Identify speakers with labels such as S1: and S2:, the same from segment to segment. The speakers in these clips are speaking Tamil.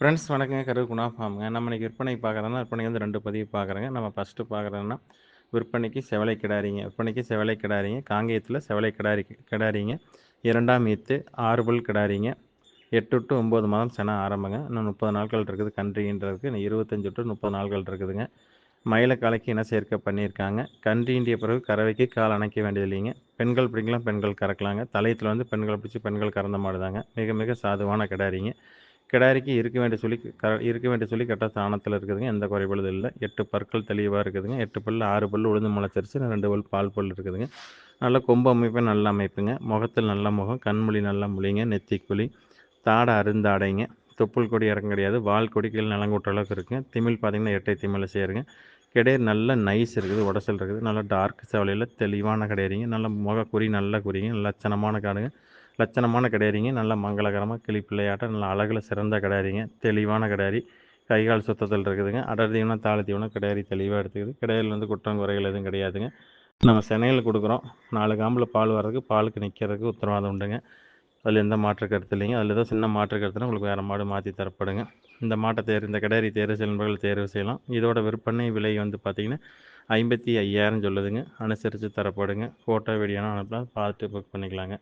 S1: ஃப்ரெண்ட்ஸ் வணக்கங்க. கரு குணா ஃபார்முங்க. நம்ம இன்றைக்கி விற்பனை பார்க்குறோன்னா விற்பனைக்கு வந்து ரெண்டு பதிவு பார்க்குறேங்க. நம்ம ஃபஸ்ட்டு பார்க்குறோன்னா விற்பனைக்கு செவலை கிடாரிங்க. விற்பனைக்கு செவலை கிடாரிங்க. காங்கேயத்தில் செவலை கிடாரி கிடாரிங்க. இரண்டாம் ஈத்து ஆறுபல் கிடாரிங்க. எட்டு டு ஒம்பது மாதம் சென ஆரம்பங்க. இன்னும் முப்பது நாட்கள் இருக்குது. கன்றின்றதுக்கு இன்னும் இருபத்தஞ்சு டு முப்பது நாட்கள் இருக்குதுங்க. மயிலக்காலைக்கு இன சேர்க்கை பண்ணியிருக்காங்க. கன்றியின்றிய பிறகு கறவைக்கு கால் அணைக்க வேண்டியது இல்லைங்க பெண்கள் பிடிக்கலாம் பெண்கள் கறக்கலாங்க. தலையத்தில் வந்து பெண்களை பிடிச்சி பெண்கள் கறந்த மாடுதாங்க. மிக மிக சாதுவான கிடாரிங்க. கிடாரிக்கு இருக்க வேண்டிய சொல்லி க இருக்க வேண்டிய சொல்லி கரெக்டாக தானத்தில் இருக்குதுங்க. எந்த குறைபாடு இல்லை. எட்டு பற்கள் தெளிவாக இருக்குதுங்க. எட்டு பல் ஆறு பல் உளுந்து முளைச்சிருச்சு ரெண்டு பல் பால் பல் இருக்குதுங்க. நல்ல கொம்பு அமைப்பு நல்ல அமைப்புங்க. முகத்தில் நல்ல முகம் கண்மொழி நல்ல மொழிங்க நெத்திக்குழி தாடை அருந்தாடைங்க தொப்புள் கொடி இறங்க கிடையாது. வால் கொடி கீழ் அளவுக்கு இருக்குங்க. திமிழ் பார்த்திங்கன்னா எட்டை திமிழை சேருங்க கிடையாது. நல்ல நைஸ் இருக்குது. உடசல் இருக்குது. நல்லா டார்க் செவலையில் தெளிவான கிடையாதுங்க நல்ல முக குறி நல்ல குறிங்க. லட்சணமான காடுங்க. லட்சணமான கிடையாறிங்க நல்ல மங்களகரமாக கிளி பிள்ளையாட்டம் நல்ல அழகில் சிறந்த கிடையாறிங்க தெளிவான கிடையாரி கைகால் சுத்தத்தில் இருக்குதுங்க. அடர் தீவனம் தாழ தீவனம் கிடையாரி தெளிவாக எடுத்துக்குது. கிடையாறில் வந்து குற்றம் குறைகள் எதுவும் கிடையாதுங்க. நம்ம சென்னையில் கொடுக்குறோம். நாலு காம்பில் பால் வர்றதுக்கு பாலுக்கு நிற்கிறதுக்கு உத்தரவாதம் உண்டுங்க. அதில் எந்த மாற்று கருத்து இல்லைங்க. அதில் ஏதோ சின்ன மாற்று கருத்துனா உங்களுக்கு வேறு மாடு மாற்றி தரப்படுங்க. இந்த மாட்டை தேர் இந்த கிடாரி தேர்வு செல்பர்கள் தேர்வு செய்யலாம். இதோட விற்பனை விலை வந்து பார்த்திங்கன்னா ஐம்பத்தி ஐயாயிரம் சொல்லுதுங்க. அனுசரித்து தரப்படுங்க. ஃபோட்டோ வீடியோனா அனுப்பலாம் பார்த்துட்டு புக் பண்ணிக்கலாங்க.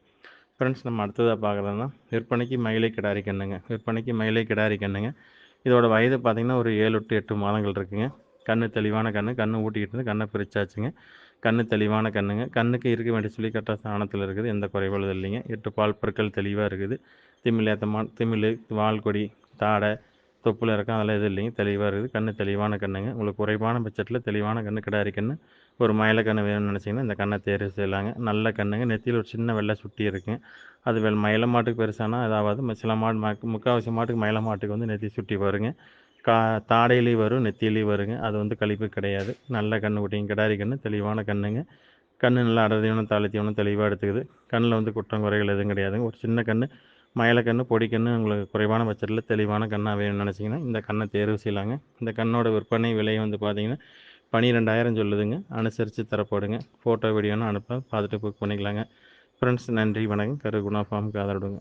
S1: ஃப்ரெண்ட்ஸ் நம்ம அடுத்ததாக பார்க்குறதுனா விற்பனைக்கு மயிலை கிடாரி கண்ணுங்க. விற்பனைக்கு மயிலை கிடாரி கண்ணுங்க. இதோட வயது பார்த்திங்கன்னா ஒரு ஏழு டு எட்டு மாதங்கள் இருக்குங்க. கண்ணு தெளிவான கண்ணு கண்ணு ஊட்டிக்கிட்டு இருந்து கண்ணை பிரிச்சாச்சுங்க. கண்ணு தெளிவான கண்ணுங்க. கண்ணுக்கு இருக்க வேண்டிய சொல்லி கரெக்டாக ஸ்தானத்தில் இருக்குது. எந்த குறைபாடு இல்லைங்க. எட்டு பால் பொருட்கள் தெளிவாக இருக்குது. திமிழ் ஏற்றமா திமிழ் வால்கொடி தாடை தொப்புள் இறக்கம் அதெல்லாம் எதுவும் இல்லைங்க. தெளிவாக இருக்குது. கண்ணு தெளிவான கண்ணுங்க. உங்களுக்கு குறைவான பட்சத்தில் தெளிவான கண்ணு கிடாரி கண்ணு. ஒரு மயில கண்ணு வேணும்னு நினச்சிங்கன்னா இந்த கண்ணை தேர்வு செய்யலாங்க. நல்ல கண்ணுங்க. நெத்தியில் ஒரு சின்ன வெள்ளை சுட்டி இருக்குங்க அது வெள் மயில மாட்டுக்கு பெருசானா? அதாவது சில மாடு முக்கால்வாசி மாட்டுக்கு மயில மாட்டுக்கு வந்து நெத்தி சுட்டி வருங்க. கா தாடையிலையும் வரும் நெத்தியிலையும் வருங்க. அது வந்து கழிப்பு கிடையாது. நல்ல கண்ணு குட்டிங்க. கிடாரி கண்ணு தெளிவான கண்ணுங்க. கண்ணு நல்லா அடர்த்தியான தாழ்த்தியான தெளிவாக எடுத்துக்குது. கண்ணில் வந்து குற்றம் குறைகள் எதுவும் கிடையாதுங்க. ஒரு சின்ன கண்ணு மயிலக்கண்ணு பொடிக்கண்ணு உங்களுக்கு குறைவான பட்சத்தில் தெளிவான கண்ணாக வேணும்னு நினச்சிங்கன்னா இந்த கண்ணை தேர்வு செய்யலாங்க. இந்த கண்ணோட விற்பனை விலை வந்து பார்த்தீங்கன்னா பன்னிரெண்டாயிரம் சொல்லுதுங்க. அனுசரித்து தரப்படுங்க. ஃபோட்டோ வீடியோன்னு அனுப்ப பார்த்துட்டு புக் பண்ணிக்கலாங்க. ஃப்ரெண்ட்ஸ் நன்றி வணக்கம். கரு குணா ஃபார்முக்கு ஆதரவுங்க